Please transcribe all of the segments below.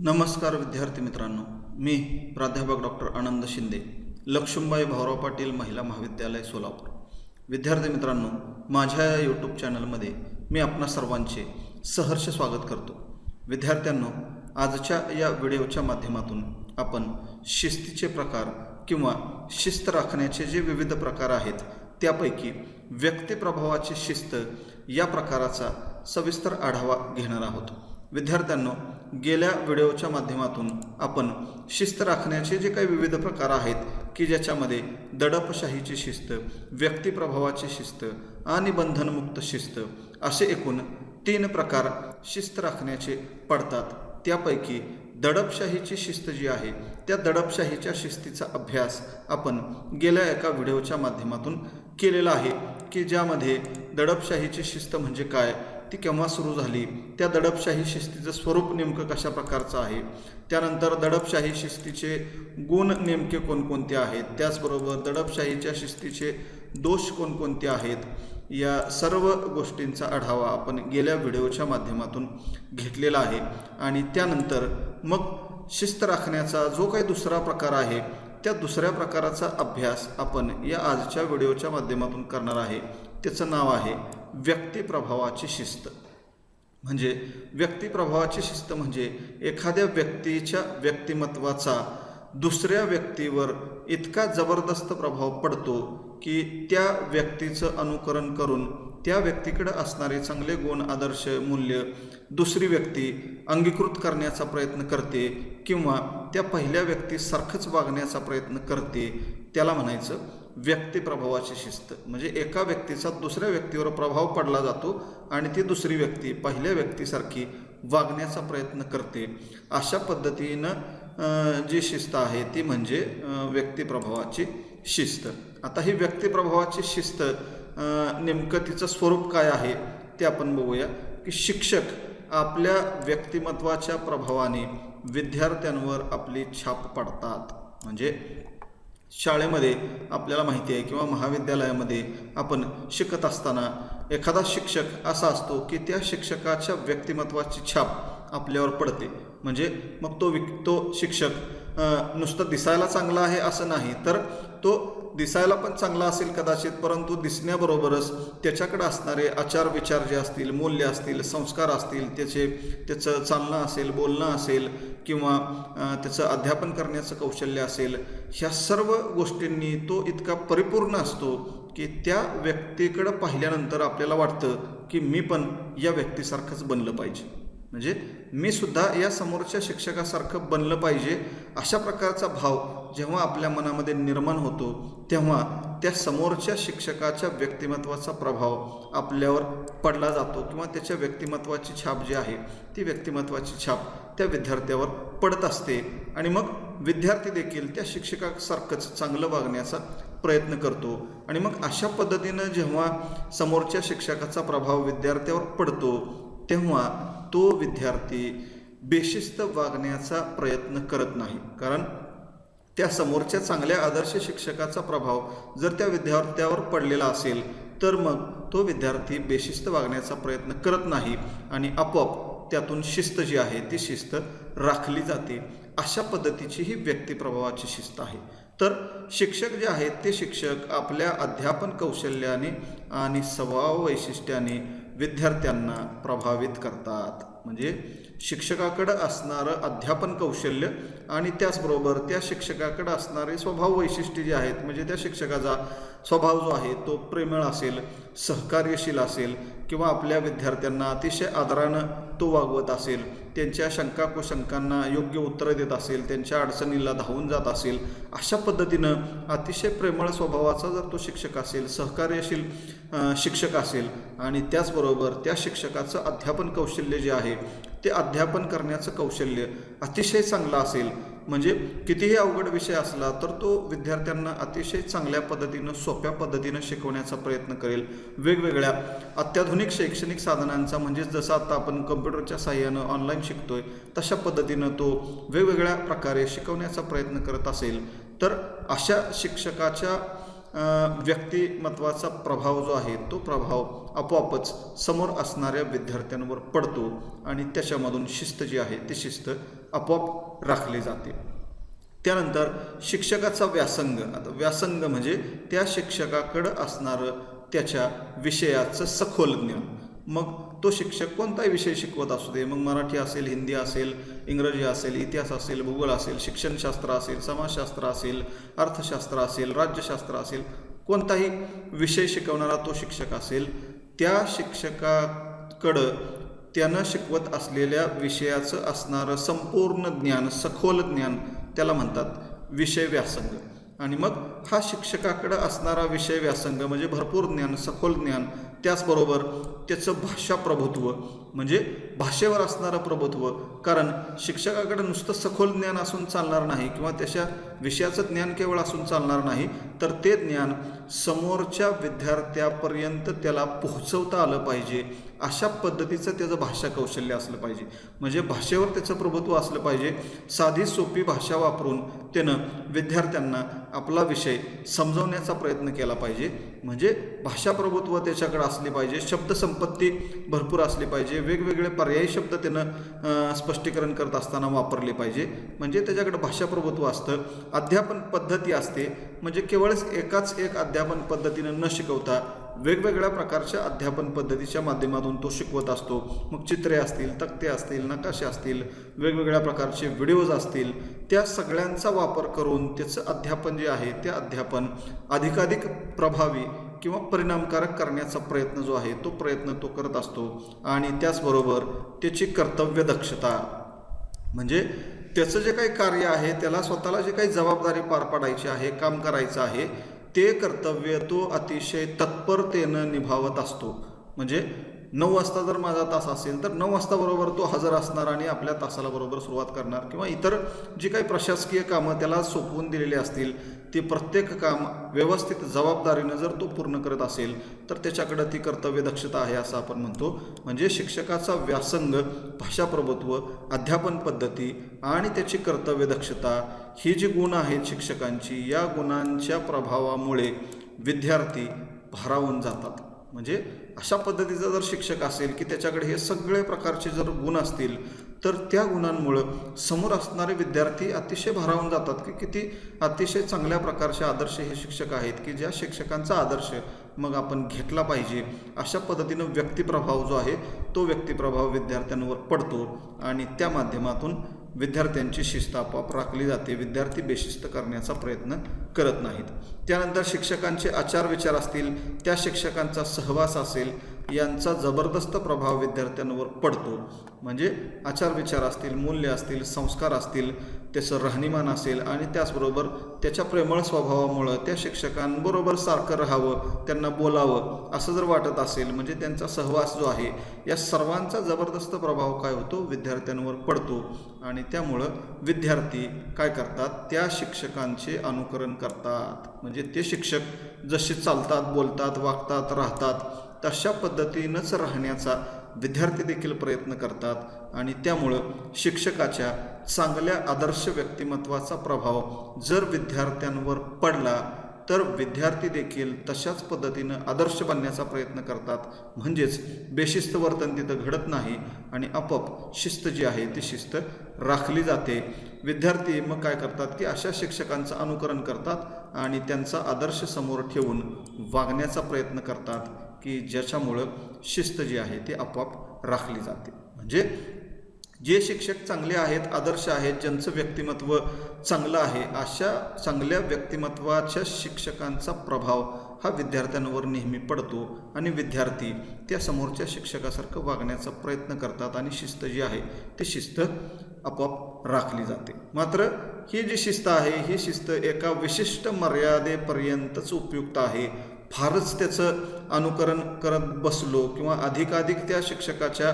नमस्कार विद्यार्थी मित्रांनो मी प्राध्यापक डॉक्टर आनंद शिंदे लक्ष्मीबाई भाऊराव पाटील महिला महाविद्यालय सोलापूर. विद्यार्थी मित्रांनो माझ्या या यूट्यूब चॅनलमध्ये मी आपणा सर्वांचे सहर्ष स्वागत करतो. विद्यार्थ्यांनो आजच्या या व्हिडिओच्या माध्यमातून आपण शिस्तीचे प्रकार किंवा शिस्त राखण्याचे जे विविध प्रकार आहेत त्यापैकी व्यक्तिप्रभावाची शिस्त या प्रकाराचा सविस्तर आढावा घेणार आहोत. विद्यार्थ्यांनो गेल्या व्हिडिओच्या माध्यमातून आपण शिस्त राखण्याचे जे काही विविध प्रकार आहेत की ज्याच्यामध्ये दडपशाहीची शिस्त व्यक्तिप्रभावाची शिस्त आणि बंधनमुक्त शिस्त असे एकूण तीन प्रकार शिस्त राखण्याचे पडतात. त्यापैकी दडपशाहीची शिस्त जी आहे त्या दडपशाहीच्या शिस्तीचा अभ्यास आपण गेल्या एका व्हिडिओच्या माध्यमातून केलेला आहे की ज्यामध्ये दडपशाहीची शिस्त म्हणजे काय ती केव्हा सुरू झाली? त्या दडपशाही शिस्तीचं स्वरूप नेमकं कशा प्रकारचं आहे? त्यानंतर दडपशाही शिस्तीचे गुण नेमके कोणकोणते आहेत? त्याचबरोबर दडपशाहीच्या शिस्तीचे दोष कोणकोणते आहेत? या सर्व गोष्टींचा आढावा आपण गेल्या व्हिडिओच्या माध्यमातून घेतलेला आहे. आणि त्यानंतर मग शिस्त राखण्याचा जो काही दुसरा प्रकार आहे त्या दुसऱ्या प्रकाराचा अभ्यास आपण या आजच्या व्हिडिओच्या माध्यमातून करणार आहे. त्याचं नाव आहे व्यक्तिप्रभावाची शिस्त. म्हणजे व्यक्तिप्रभावाची शिस्त म्हणजे एखाद्या व्यक्तीच्या व्यक्तिमत्वाचा दुसऱ्या व्यक्तीवर इतका जबरदस्त प्रभाव पडतो की त्या व्यक्तीचं अनुकरण करून त्या व्यक्तीकडे असणारे चांगले गुण आदर्श मूल्य दुसरी व्यक्ती अंगीकृत करण्याचा प्रयत्न करते किंवा त्या पहिल्या व्यक्तीसारखंच वागण्याचा प्रयत्न करते त्याला म्हणायचं व्यक्तिप्रभावाची शिस्त. म्हणजे एका व्यक्तीचा दुसऱ्या व्यक्तीवर प्रभाव पडला जातो आणि ती दुसरी व्यक्ती पहिल्या व्यक्तीसारखी वागण्याचा प्रयत्न करते. अशा पद्धतीनं जी शिस्त आहे ती म्हणजे व्यक्तिप्रभावाची शिस्त. आता ही व्यक्तिप्रभावाची शिस्त नेमकं तिचं स्वरूप काय आहे ते आपण बघूया. की शिक्षक आपल्या व्यक्तिमत्वाच्या प्रभावाने विद्यार्थ्यांवर आपली छाप पडतात. म्हणजे शाळेमध्ये आपल्याला माहिती आहे किंवा महाविद्यालयामध्ये आपण शिकत असताना एखादा शिक्षक असा असतो की त्या शिक्षकाच्या व्यक्तिमत्वाची छाप आपल्यावर पडते. म्हणजे मग तो विक तो शिक्षक नुसतं दिसायला चांगला आहे असं नाही. तर तो दिसायला पण चांगला असेल कदाचित परंतु दिसण्याबरोबरच त्याच्याकडे असणारे आचार विचार जे असतील मूल्य असतील संस्कार असतील त्याचे त्याचं चालणं असेल बोलणं असेल किंवा त्याचं अध्यापन करण्याचं कौशल्य असेल ह्या सर्व गोष्टींनी तो इतका परिपूर्ण असतो की त्या व्यक्तीकडं पाहिल्यानंतर आपल्याला वाटतं की मी पण या व्यक्तीसारखंच बनलं पाहिजे. म्हणजे मी सुद्धा या समोरच्या शिक्षकासारखं बनलं पाहिजे अशा प्रकारचा भाव जेव्हा आपल्या मनामध्ये निर्माण होतो तेव्हा त्या समोरच्या शिक्षकाच्या व्यक्तिमत्वाचा प्रभाव आपल्यावर पडला जातो किंवा त्याच्या व्यक्तिमत्वाची छाप जी आहे ती व्यक्तिमत्वाची छाप त्या विद्यार्थ्यावर पडत असते. आणि मग विद्यार्थी देखील त्या शिक्षकासारखंच चांगलं वागण्याचा प्रयत्न करतो. आणि मग अशा पद्धतीनं जेव्हा समोरच्या शिक्षकाचा प्रभाव विद्यार्थ्यावर पडतो तेव्हा तो विद्यार्थी बेशिस्त वागण्याचा प्रयत्न करत नाही. कारण त्या समोरच्या चांगल्या आदर्श शिक्षकाचा प्रभाव जर त्या विद्यार्थ्यावर पडलेला असेल तर मग तो विद्यार्थी बेशिस्त वागण्याचा प्रयत्न करत नाही आणि आपोआप त्यातून शिस्त जी आहे ती शिस्त राखली जाते. अशा पद्धतीची ही व्यक्तिप्रभावाची शिस्त आहे. तर शिक्षक जे आहेत ते शिक्षक आपल्या अध्यापन कौशल्याने आणि स्वभाव वैशिष्ट्याने विद्यार्थ्यांना प्रभावित करतात. म्हणजे शिक्षकाकडं असणारं अध्यापन कौशल्य आणि त्याचबरोबर त्या शिक्षकाकडं असणारे स्वभाव वैशिष्ट्ये जे आहेत म्हणजे त्या शिक्षकाचा स्वभाव जो आहे तो प्रेमळ असेल सहकार्यशील असेल किंवा आपल्या विद्यार्थ्यांना अतिशय आदरानं तो वागवत असेल त्यांच्या शंका कुशंकांना योग्य उत्तरं देत असेल त्यांच्या अडचणीला धावून जात असेल अशा पद्धतीनं अतिशय प्रेमळ स्वभावाचा जर तो शिक्षक असेल सहकार्यशील शिक्षक असेल आणि त्याचबरोबर त्या शिक्षकाचं अध्यापन कौशल्य जे आहे ते अध्यापन करण्याचं कौशल्य अतिशय चांगलं असेल. म्हणजे कितीही अवघड विषय असला तर तो विद्यार्थ्यांना अतिशय चांगल्या पद्धतीनं सोप्या पद्धतीनं शिकवण्याचा प्रयत्न करेल. वेगवेगळ्या अत्याधुनिक शैक्षणिक साधनांचा म्हणजे जसं आता आपण कम्प्युटरच्या साह्यानं ऑनलाईन शिकतोय तशा पद्धतीनं तो वेगवेगळ्या प्रकारे शिकवण्याचा प्रयत्न करत असेल. तर अशा शिक्षकाच्या व्यक्तिमत्वाचा प्रभाव जो आहे तो प्रभाव आपोआपच समोर असणाऱ्या विद्यार्थ्यांवर पडतो आणि त्याच्यामधून शिस्त जी आहे ती शिस्त आपोआप राखली जाते. त्यानंतर शिक्षकाचा व्यासंग. आता व्यासंग म्हणजे त्या शिक्षकाकडं असणारं त्याच्या विषयाचं सखोल ज्ञान. मग तो शिक्षक कोणताही विषय शिकवत असू दे मग मराठी असेल हिंदी असेल इंग्रजी असेल इतिहास असेल भूगोल असेल शिक्षणशास्त्र असेल समाजशास्त्र असेल अर्थशास्त्र असेल राज्यशास्त्र असेल कोणताही विषय शिकवणारा तो शिक्षक असेल त्या शिक्षकाकडं त्यानं शिकवत असलेल्या विषयाचं असणारं संपूर्ण ज्ञान सखोल ज्ञान त्याला म्हणतात विषय व्यासंग. आणि मग हा शिक्षकाकडं असणारा विषय व्यासंग म्हणजे भरपूर ज्ञान सखोल ज्ञान त्याचबरोबर त्याचं भाषा प्रभुत्व म्हणजे भाषेवर असणारं प्रभुत्व. कारण शिक्षकाकडे नुसतं सखोल ज्ञान असून चालणार नाही किंवा त्याच्या विषयाचं ज्ञान केवळ असून चालणार नाही तर ते ज्ञान समोरच्या विद्यार्थ्यापर्यंत त्याला पोहोचवता आलं पाहिजे. अशा पद्धतीचं त्याचं भाषा कौशल्य असलं पाहिजे. म्हणजे भाषेवर त्याचं प्रभुत्व असलं पाहिजे. साधी सोपी भाषा वापरून त्यानं विद्यार्थ्यांना आपला विषय समजवण्याचा प्रयत्न केला पाहिजे. म्हणजे भाषा प्रभुत्व त्याच्याकडे असली पाहिजे. शब्दसंपत्ती भरपूर असली पाहिजे. वेगवेगळे पर्यायी शब्द त्यानं स्पष्टीकरण करत असताना वापरले पाहिजे. म्हणजे त्याच्याकडे भाषा प्रभुत्व असतं अध्यापन पद्धती असते. म्हणजे केवळच एकाच एक अध्यापन पद्धतीनं न शिकवता वेगवेगळ्या प्रकारच्या अध्यापन पद्धतीच्या माध्यमातून तो शिकवत असतो. मग चित्रे असतील तक्ते असतील नकाशे असतील वेगवेगळ्या प्रकारचे व्हिडिओज असतील त्या सगळ्यांचा वापर करून त्याचं अध्यापन जे आहे ते अध्यापन अधिकाधिक प्रभावी किंवा परिणामकारक करण्याचा प्रयत्न जो आहे तो प्रयत्न तो करत असतो. आणि त्याचबरोबर त्याची कर्तव्य दक्षता. म्हणजे त्याचं जे काही कार्य आहे त्याला स्वतःला जे काही जबाबदारी पार पाडायची आहे काम करायचं आहे ते कर्तव्य तो अतिशय तत्परतेनं निभावत असतो. म्हणजे नऊ वाजता जर माझा तास असेल तर नऊ वाजता बरोबर तो हजर असणार आणि आपल्या तासाला बरोबर सुरुवात करणार. किंवा इतर जी काही प्रशासकीय कामं त्याला सोपवून दिलेली असतील ते प्रत्येक काम व्यवस्थित जबाबदारीनं जर तो पूर्ण करत असेल तर त्याच्याकडं ती कर्तव्य दक्षता आहे असं आपण म्हणतो. म्हणजे शिक्षकाचा व्यासंग भाषा प्रभुत्व अध्यापन पद्धती आणि त्याची कर्तव्य दक्षता ही जी गुण आहेत शिक्षकांची या गुणांच्या प्रभावामुळे विद्यार्थी भारावून जातात. म्हणजे अशा पद्धतीचा जर शिक्षक असेल की त्याच्याकडे हे सगळे प्रकारचे जर गुण असतील तर त्या गुणांमुळं समोर असणारे विद्यार्थी अतिशय भारावून जातात की किती अतिशय चांगल्या प्रकारचे आदर्श हे शिक्षक आहेत की ज्या शिक्षकांचा आदर्श मग आपण घेतला पाहिजे. अशा पद्धतीनं व्यक्तिप्रभाव जो आहे तो व्यक्तिप्रभाव विद्यार्थ्यांवर पडतो आणि त्या माध्यमातून विद्यार्थ्यांची शिस्त आपोआप राखली जाते. विद्यार्थी बेशिस्त करण्याचा प्रयत्न करत नाहीत. त्यानंतर शिक्षकांचे आचार विचार असतील त्या शिक्षकांचा सहवास असेल यांचा जबरदस्त प्रभाव विद्यार्थ्यांवर पडतो. म्हणजे आचार विचार असतील मूल्य असतील संस्कार असतील त्याचं राहणीमान असेल आणि त्याचबरोबर त्याच्या प्रेमळ स्वभावामुळं त्या शिक्षकांबरोबर सारखं राहावं त्यांना बोलावं असं जर वाटत असेल म्हणजे त्यांचा सहवास जो आहे या सर्वांचा जबरदस्त प्रभाव काय होतो? विद्यार्थ्यांवर पडतो. आणि त्यामुळं विद्यार्थी काय करतात? त्या शिक्षकांचे अनुकरण करतात. म्हणजे ते शिक्षक जसे चालतात बोलतात वागतात राहतात तशा पद्धतीनंच राहण्याचा विद्यार्थी देखील प्रयत्न करतात आणि त्यामुळं शिक्षकाच्या चांगल्या आदर्श व्यक्तिमत्वाचा प्रभाव जर विद्यार्थ्यांवर पडला तर विद्यार्थी देखील तशाच पद्धतीनं आदर्श बनण्याचा प्रयत्न करतात. म्हणजेच बेशिस्त वर्तन तिथं घडत नाही आणि आपोआप शिस्त जी आहे ती शिस्त राखली जाते. विद्यार्थी मग काय करतात की अशा शिक्षकांचं अनुकरण करतात आणि त्यांचा आदर्श समोर ठेवून वागण्याचा प्रयत्न करतात. की ज्याच्यामुळं शिस्त जी आहे ती आपोआप राखली जाते. म्हणजे जे शिक्षक चांगले आहेत आदर्श आहेत ज्यांचं व्यक्तिमत्व चांगलं आहे अशा चांगल्या व्यक्तिमत्वाच्या शिक्षकांचा प्रभाव हा विद्यार्थ्यांवर नेहमी पडतो आणि विद्यार्थी त्या समोरच्या शिक्षकासारखं वागण्याचा प्रयत्न करतात आणि शिस्त जी आहे ती शिस्त आपोआप राखली जाते. मात्र ही जी शिस्त आहे ही शिस्त एका विशिष्ट मर्यादेपर्यंतच उपयुक्त आहे फारच त्याचं अनुकरण करत बसलो किंवा अधिकाधिक त्या शिक्षकाच्या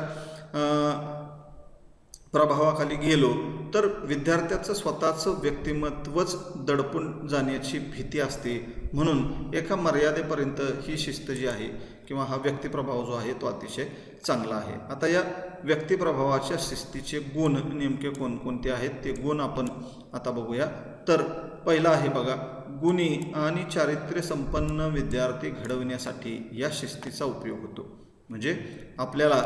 प्रभावाखाली गेलो तर विद्यार्थ्याचं स्वतःचं व्यक्तिमत्वच दडपून जाण्याची भीती असते. म्हणून एका मर्यादेपर्यंत ही शिस्त जी आहे किंवा हा व्यक्तिप्रभाव जो आहे तो अतिशय चांगला आहे. आता या व्यक्तिप्रभावाच्या शिस्तीचे गुण नेमके कोणकोणते आहेत ते गुण आपण आता बघूया. तर पहिला आहे बघा गुणी आणि चारित्र्य संपन्न विद्यार्थी घडवण्यासाठी या शिस्तीचा उपयोग होतो. म्हणजे आपल्याला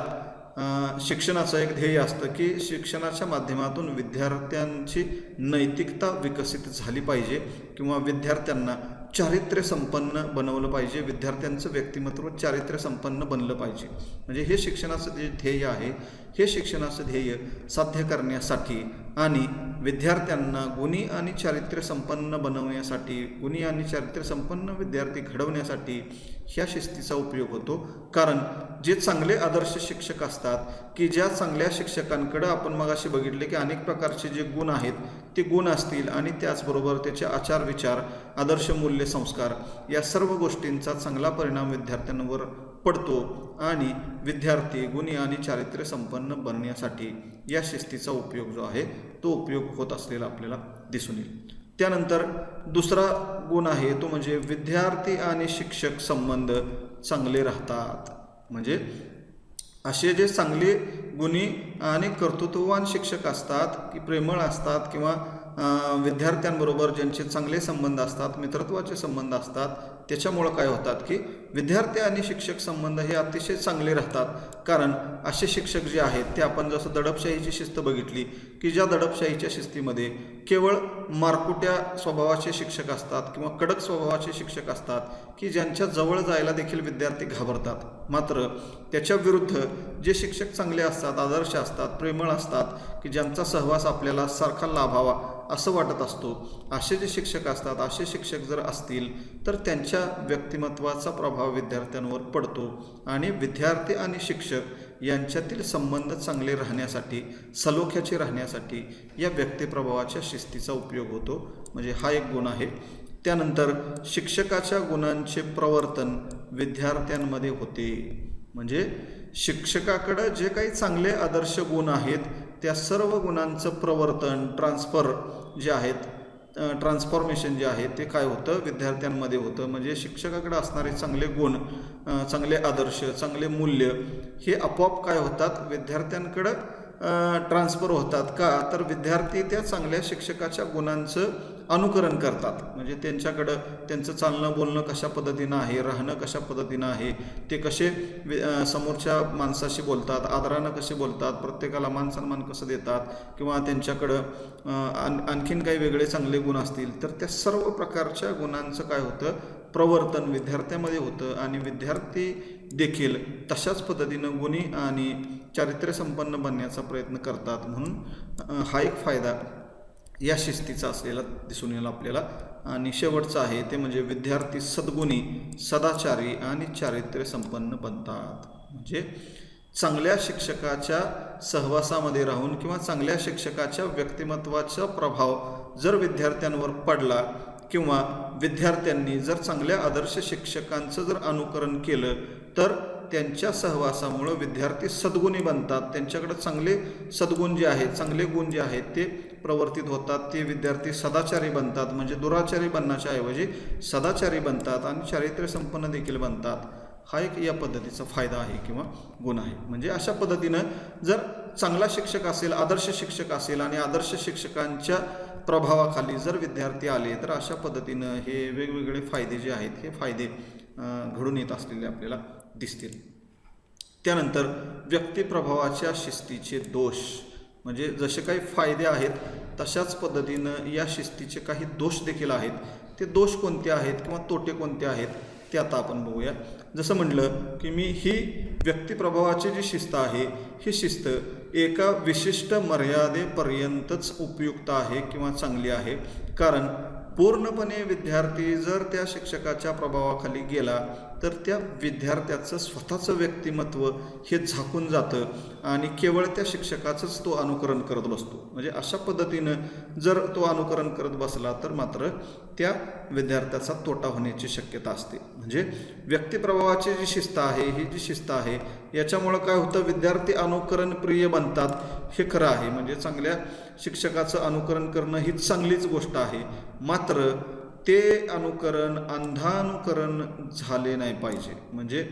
शिक्षणाचं एक ध्येय असतं की शिक्षणाच्या माध्यमातून विद्यार्थ्यांची नैतिकता विकसित झाली पाहिजे किंवा विद्यार्थ्यांना चारित्र्य संपन्न बनवलं पाहिजे विद्यार्थ्यांचं व्यक्तिमत्व चारित्र्य संपन्न बनलं पाहिजे. म्हणजे हे शिक्षणाचं जे ध्येय आहे हे शिक्षणाचं ध्येय साध्य करण्यासाठी आणि विद्यार्थ्यांना गुणी आणि चारित्र्य संपन्न बनवण्यासाठी गुणी आणि चारित्र्य संपन्न विद्यार्थी घडवण्यासाठी ह्या शिस्तीचा उपयोग होतो. कारण जे चांगले आदर्श शिक्षक असतात की ज्या चांगल्या शिक्षकांकडं आपण मगाशी बघितले की अनेक प्रकारचे जे गुण आहेत ते गुण असतील आणि त्याचबरोबर त्याचे आचार विचार आदर्श मूल्य संस्कार या सर्व गोष्टींचा चांगला परिणाम विद्यार्थ्यांवर पडतो आणि विद्यार्थी गुणी आणि चारित्र्य संपन्न बनण्यासाठी या शिस्तीचा उपयोग जो आहे तो उपयोग होत असलेला आपल्याला दिसून येईल. त्यानंतर दुसरा गुण आहे तो म्हणजे विद्यार्थी आणि शिक्षक संबंध चांगले राहतात. म्हणजे असे जे चांगले गुणी आणि कर्तृत्ववान शिक्षक असतात की प्रेमळ असतात किंवा विद्यार्थ्यांबरोबर ज्यांचे चांगले संबंध असतात मित्रत्वाचे संबंध असतात त्याच्यामुळं काय होतात की विद्यार्थी आणि शिक्षक संबंध हे अतिशय चांगले राहतात. कारण असे शिक्षक जे आहेत ते आपण जसं दडपशाहीची शिस्त बघितली की ज्या दडपशाहीच्या शिस्तीमध्ये केवळ मारकुट्या स्वभावाचे शिक्षक असतात किंवा कडक स्वभावाचे शिक्षक असतात की ज्यांच्या जवळ जायला देखील विद्यार्थी घाबरतात. मात्र त्याच्या विरुद्ध जे शिक्षक चांगले असतात आदर्श असतात प्रेमळ असतात की ज्यांचा सहवास आपल्याला सारखा लाभावा असं वाटत असतो असे जे शिक्षक असतात असे शिक्षक जर असतील तर त्यांच्या व्यक्तिमत्वाचा प्रभाव विद्यार्थ्यांवर पडतो आणि विद्यार्थी आणि शिक्षक यांच्यातील संबंध चांगले राहण्यासाठी सलोख्याचे राहण्यासाठी या व्यक्तिप्रभावाच्या शिस्तीचा उपयोग होतो. म्हणजे हा एक गुण आहे. त्यानंतर शिक्षकाच्या गुणांचे प्रवर्तन विद्यार्थ्यांमध्ये होते. म्हणजे शिक्षकाकडं जे काही चांगले आदर्श गुण आहेत त्या सर्व गुणांचं प्रवर्तन ट्रान्सफर जे आहेत ट्रान्सफॉर्मेशन जे आहे ते काय होतं? विद्यार्थ्यांमध्ये होतं. म्हणजे शिक्षकाकडे असणारे चांगले गुण चांगले आदर्श चांगले मूल्य हे आपोआप काय होतात? विद्यार्थ्यांकडं ट्रान्सफर होतात का? तर विद्यार्थी त्या चांगल्या शिक्षकाच्या गुणांचं अनुकरण करतात. म्हणजे त्यांच्याकडं त्यांचं चालणं बोलणं कशा पद्धतीनं आहे राहणं कशा पद्धतीनं आहे ते कसे समोरच्या माणसाशी बोलतात आदरानं कसे बोलतात प्रत्येकाला मान सन्मान कसं देतात किंवा त्यांच्याकडं आण आणखीन काही वेगळे चांगले गुण असतील तर त्या सर्व प्रकारच्या गुणांचं काय होतं? प्रवर्तन विद्यार्थ्यामध्ये होतं आणि विद्यार्थी देखील तशाच पद्धतीनं गुणी आणि चारित्र्य संपन्न बनण्याचा प्रयत्न करतात म्हणून हा एक फायदा या शिस्तीचा असलेला दिसून येईल आपल्याला. आणि शेवटचं आहे ते म्हणजे विद्यार्थी सद्गुणी सदाचारी आणि चारित्र्य संपन्न बनतात. म्हणजे चांगल्या शिक्षकाच्या सहवासामध्ये राहून किंवा चांगल्या शिक्षकाच्या व्यक्तिमत्वाचा प्रभाव जर विद्यार्थ्यांवर पडला किंवा विद्यार्थ्यांनी जर चांगल्या आदर्श शिक्षकांचं जर अनुकरण केलं तर त्यांच्या सहवासामुळं विद्यार्थी सद्गुणी बनतात. त्यांच्याकडे चांगले सद्गुण जे आहेत चांगले गुण जे आहेत ते प्रवर्तित होतात. ते विद्यार्थी सदाचारी बनतात. म्हणजे दुराचारी बनण्याच्या ऐवजी सदाचारी बनतात आणि चारित्र्य संपन्न देखील बनतात. हा एक या पद्धतीचा फायदा आहे किंवा गुण आहे. म्हणजे अशा पद्धतीनं जर चांगला शिक्षक असेल आदर्श शिक्षक असेल आणि आदर्श शिक्षकांच्या प्रभावाखाली जर विद्यार्थी आले तर अशा पद्धतीनं हे वेगवेगळे फायदे जे आहेत हे फायदे घडून येत असलेले आपल्याला दिसतील. त्यानंतर व्यक्तिप्रभावाच्या शिस्तीचे दोष. म्हणजे जसे काही फायदे आहेत तशाच पद्धतीनं या शिस्तीचे काही दोष देखील आहेत. ते दोष कोणते आहेत किंवा तोटे कोणते आहेत ते आता आपण बघूया. जसं म्हटलं की मी ही व्यक्तिप्रभावाची जी शिस्त आहे ही शिस्त एका विशिष्ट मर्यादेपर्यंतच उपयुक्त आहे किंवा चांगली आहे. कारण पूर्णपणे विद्यार्थी जर त्या शिक्षकाच्या प्रभावाखाली गेला तर त्या विद्यार्थ्याचं स्वतःचं व्यक्तिमत्व हे झाकून जातं आणि केवळ त्या शिक्षकाचंच तो अनुकरण करत बसतो. म्हणजे अशा पद्धतीनं जर तो अनुकरण करत बसला तर मात्र त्या विद्यार्थ्याचा तोटा होण्याची शक्यता असते. म्हणजे व्यक्तिप्रभावाची जी शिस्त आहे ही जी शिस्त आहे याच्यामुळं काय होतं विद्यार्थी अनुकरण प्रिय बनतात हे खरं आहे. म्हणजे चांगल्या शिक्षकाचं अनुकरण करणं ही चांगलीच गोष्ट आहे. मात्र ते अनुकरण अंधानुकरण झाले नाही पाहिजे. म्हणजे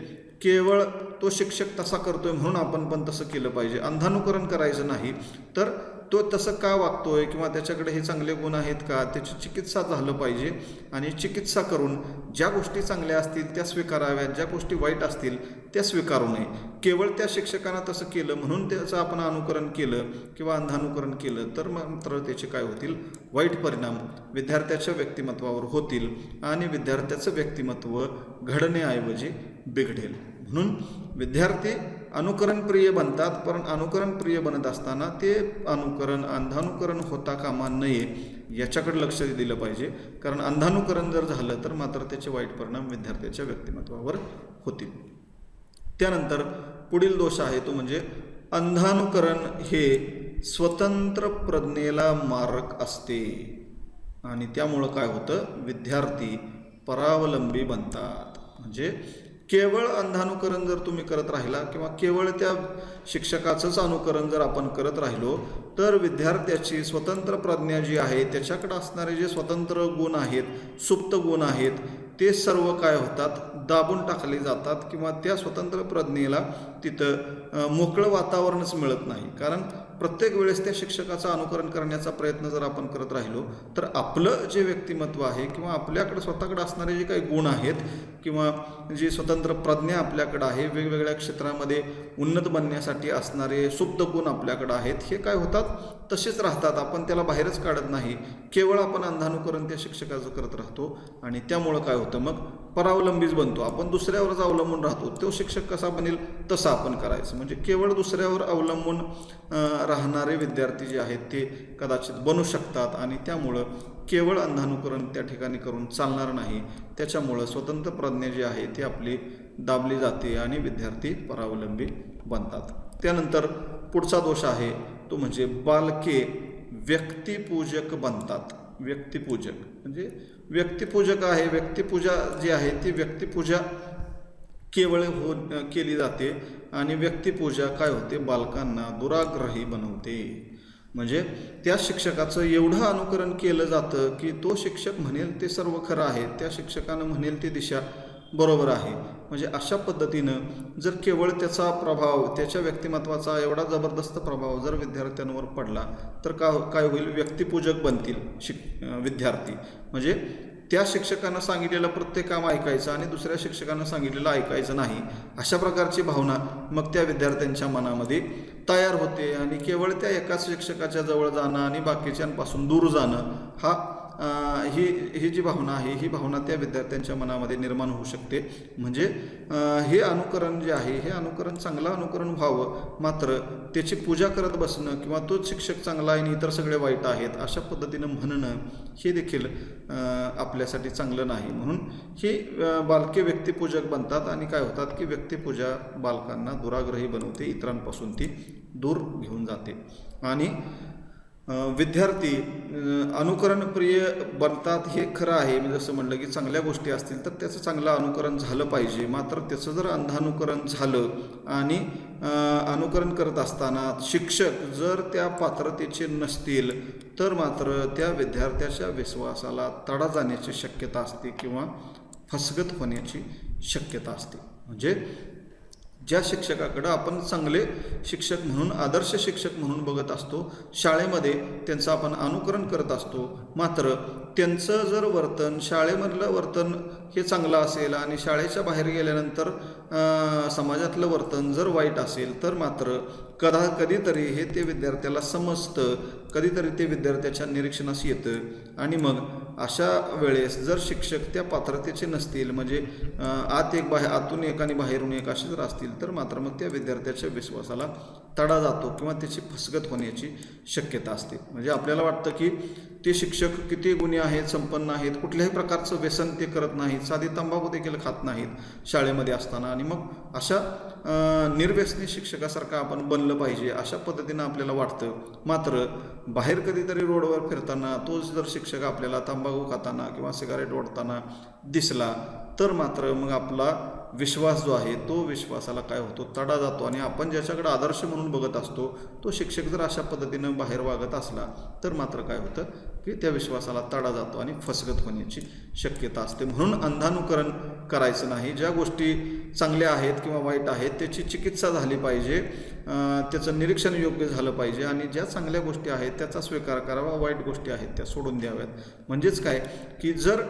केवळ तो शिक्षक तसा करतोय म्हणून आपण पण तसं केलं पाहिजे. अंधानुकरण करायचं नाही. तर तो तसं का वागतोय किंवा त्याच्याकडे हे चांगले गुण आहेत का त्याची चिकित्सा झालं पाहिजे. आणि चिकित्सा करून ज्या गोष्टी चांगल्या असतील त्या स्वीकाराव्यात. ज्या गोष्टी वाईट असतील त्या स्वीकारू नये. केवळ त्या शिक्षकानं तसं केलं म्हणून त्याचं आपण अनुकरण केलं किंवा अंधानुकरण केलं तर मात्र त्याचे काय होतील? वाईट परिणाम विद्यार्थ्याच्या व्यक्तिमत्वावर होतील आणि विद्यार्थ्याचं व्यक्तिमत्व घडण्याऐवजी बिघडेल. म्हणून विद्यार्थी अनुकरणप्रिय बनतात पण अनुकरणप्रिय बनत असताना ते अनुकरण अंधानुकरण होता कामा नये याच्याकडे लक्ष दिलं पाहिजे. कारण अंधानुकरण जर झालं तर मात्र त्याचे वाईट परिणाम विद्यार्थ्याच्या व्यक्तिमत्वावर होतील. त्यानंतर पुढील दोष आहे तो म्हणजे अंधानुकरण हे स्वतंत्र प्रज्ञेला मारक असते. आणि त्यामुळं काय होतं? विद्यार्थी परावलंबी बनतात. म्हणजे केवळ अंधानुकरण जर तुम्ही करत राहिला किंवा केवळ त्या शिक्षकाचंच अनुकरण जर आपण करत राहिलो तर विद्यार्थ्याची स्वतंत्र प्रज्ञा जी आहे त्याच्याकडे असणारे जे स्वतंत्र गुण आहेत सुप्त गुण आहेत ते सर्व काय होतात? दाबून टाकले जातात किंवा त्या स्वतंत्र प्रज्ञेला तिथं मोकळं वातावरणच मिळत नाही. कारण प्रत्येक वेळेस त्या शिक्षकाचं अनुकरण करण्याचा प्रयत्न जर आपण करत राहिलो तर आपलं जे व्यक्तिमत्व आहे किंवा आपल्याकडे स्वतःकडे असणारे जे काही गुण आहेत किंवा जी स्वतंत्र प्रज्ञा आपल्याकडं आहे वेगवेगळ्या क्षेत्रामध्ये उन्नत बनण्यासाठी असणारे सुप्त गुण आपल्याकडं आहेत हे काय होतात? तसेच राहतात. आपण त्याला बाहेरच काढत नाही. केवळ आपण अंधानुकरण त्या शिक्षकाचं करत राहतो आणि त्यामुळं काय होतं मग? परावलंबीच बनतो. आपण दुसऱ्यावरच अवलंबून राहतो. तो शिक्षक कसा बनेल तसा आपण करायचं. म्हणजे केवळ दुसऱ्यावर अवलंबून राहणारे विद्यार्थी जे आहेत ते कदाचित बनू शकतात आणि त्यामुळं केवळ अंधानुकरण त्या ठिकाणी करून चालणार नाही. त्याच्यामुळं स्वतंत्र प्रज्ञा जी आहे ती आपली दाबली जाते आणि विद्यार्थी परावलंबी बनतात. त्यानंतर पुढचा दोष आहे तो म्हणजे बालके व्यक्तिपूजक बनतात. व्यक्तिपूजक. म्हणजे व्यक्तिपूजक आहे व्यक्तिपूजा जी आहे ती व्यक्तिपूजा केवळ हो केली जाते आणि व्यक्तिपूजा काय होते? बालकांना दुराग्रही बनवते. म्हणजे त्या शिक्षकाचं एवढं अनुकरण केलं जातं की तो शिक्षक म्हणेल ते सर्व खरं आहे त्या शिक्षकानं म्हणेल ती दिशा बरोबर आहे. म्हणजे अशा पद्धतीनं जर केवळ त्याचा प्रभाव त्याच्या व्यक्तिमत्वाचा एवढा जबरदस्त प्रभाव जर विद्यार्थ्यांवर पडला तर का हो, काय होईल? व्यक्तिपूजक बनतील शिक विद्यार्थी. म्हणजे त्या शिक्षकांना सांगितलेलं प्रत्येक काम ऐकायचं आणि दुसऱ्या शिक्षकांना सांगितलेलं ऐकायचं नाही अशा प्रकारची भावना मग त्या विद्यार्थ्यांच्या मनामध्ये तयार होते आणि केवळ त्या एकाच शिक्षकाच्या जवळ जाणं आणि बाकीच्यांपासून दूर जाणं हा ही ही जी भावना आहे ही भावना त्या विद्यार्थ्यांच्या मनामध्ये निर्माण होऊ शकते. म्हणजे हे अनुकरण जे आहे हे अनुकरण चांगलं अनुकरण व्हावं. मात्र त्याची पूजा करत बसणं किंवा तोच शिक्षक चांगला आहे आणि इतर सगळे वाईट आहेत अशा पद्धतीनं म्हणणं हे देखील आपल्यासाठी चांगलं नाही. म्हणून ही बालके व्यक्तिपूजक बनतात आणि काय होतात की व्यक्तिपूजा बालकांना दुराग्रही बनवते इतरांपासून ती दूर घेऊन जाते. आणि विद्यार्थी अनुकरणप्रिय बनतात हे खरं आहे. मी जसं म्हणलं की चांगल्या गोष्टी असतील तर त्याचं चांगलं अनुकरण झालं पाहिजे. मात्र त्याचं जर अंधानुकरण झालं आणि अनुकरण करत असताना शिक्षक जर त्या पात्रतेचे नसतील तर मात्र त्या विद्यार्थ्याच्या विश्वासाला तडा जाण्याची शक्यता असते किंवा फसगत होण्याची शक्यता असते. म्हणजे ज्या शिक्षकाकडं आपण चांगले शिक्षक म्हणून आदर्श शिक्षक म्हणून बघत असतो शाळेमध्ये त्यांचं आपण अनुकरण करत असतो. मात्र त्यांचं जर वर्तन शाळेमधलं वर्तन हे चांगलं असेल आणि शाळेच्या बाहेर गेल्यानंतर समाजातलं वर्तन जर वाईट असेल तर मात्र कदा कधीतरी हे ते विद्यार्थ्याला समजतं कधीतरी ते विद्यार्थ्याच्या निरीक्षणास येतं. आणि मग अशा वेळेस जर शिक्षक त्या पात्रतेचे नसतील म्हणजे आत एक बाहेर आतून एक आणि बाहेरून एक असे जर असतील तर मात्र मग त्या विद्यार्थ्याच्या विश्वासाला तडा जातो किंवा त्याची फसगत होण्याची शक्यता असते. म्हणजे आपल्याला वाटतं की ते शिक्षक किती गुन्हे आहेत संपन्न आहेत कुठल्याही प्रकारचं व्यसन ते करत नाहीत साधी तंबाखू देखील खात नाहीत शाळेमध्ये असताना. आणि मग अशा निर्व्यसनी शिक्षकासारखं आपण बनलं पाहिजे अशा पद्धतीनं आपल्याला वाटतं. मात्र बाहेर कधीतरी रोडवर फिरताना तोच जर शिक्षक आपल्याला तंबाखू खाताना किंवा सिगारेट ओढताना दिसला तर मात्र मग आपला विश्वास जो आहे तो विश्वासाला काय होतो? तडा जातो. आणि आपण ज्याच्याकडे आदर्श म्हणून बघत असतो तो शिक्षक जर अशा पद्धतीनं बाहेर वागत असला तर मात्र काय होतं? की त्या विश्वासाला तडा जातो आणि फसगत होण्याची शक्यता असते. म्हणून अंधानुकरण करायचं नाही. ज्या गोष्टी चांगल्या आहेत किंवा वाईट आहेत त्याची चिकित्सा झाली पाहिजे त्याचं निरीक्षण योग्य झालं पाहिजे आणि ज्या चांगल्या गोष्टी आहेत त्याचा स्वीकार करावा. वाईट गोष्टी आहेत त्या सोडून द्याव्यात. म्हणजेच काय? की जर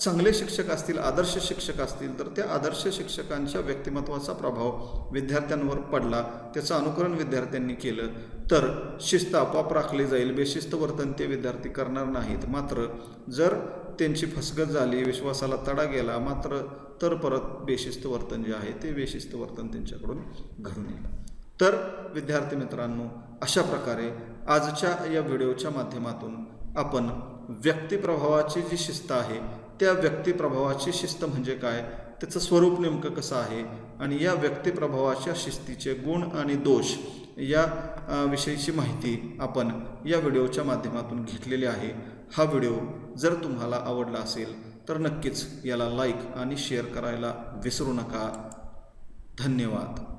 चांगले शिक्षक असतील आदर्श शिक्षक असतील तर त्या आदर्श शिक्षकांच्या व्यक्तिमत्वाचा प्रभाव विद्यार्थ्यांवर पडला. त्याचं अनुकरण विद्यार्थ्यांनी केलं. तर शिस्त आपोआप राखली जाईल. बेशिस्त वर्तन ते विद्यार्थी करणार नाहीत. मात्र जर त्यांची फसगत झाली विश्वासाला तडा गेला मात्र तर परत बेशिस्त वर्तन जे आहे ते बेशिस्त वर्तन त्यांच्याकडून घडून येईल. तर विद्यार्थी मित्रांनो अशा प्रकारे आजच्या या व्हिडिओच्या माध्यमातून आपण व्यक्तिप्रभावाची जी शिस्त आहे त्या व्यक्तिप्रभावाची शिस्त म्हणजे काय? त्याचं स्वरूप नेमकं कसं आहे? आणि या व्यक्तिप्रभावाच्या शिस्तीचे गुण आणि दोष या विषयीची माहिती आपण या व्हिडिओच्या माध्यमातून घेतलेली आहे. हा व्हिडिओ जर तुम्हाला आवडला असेल तर नक्कीच याला लाईक आणि शेअर करायला विसरू नका. धन्यवाद.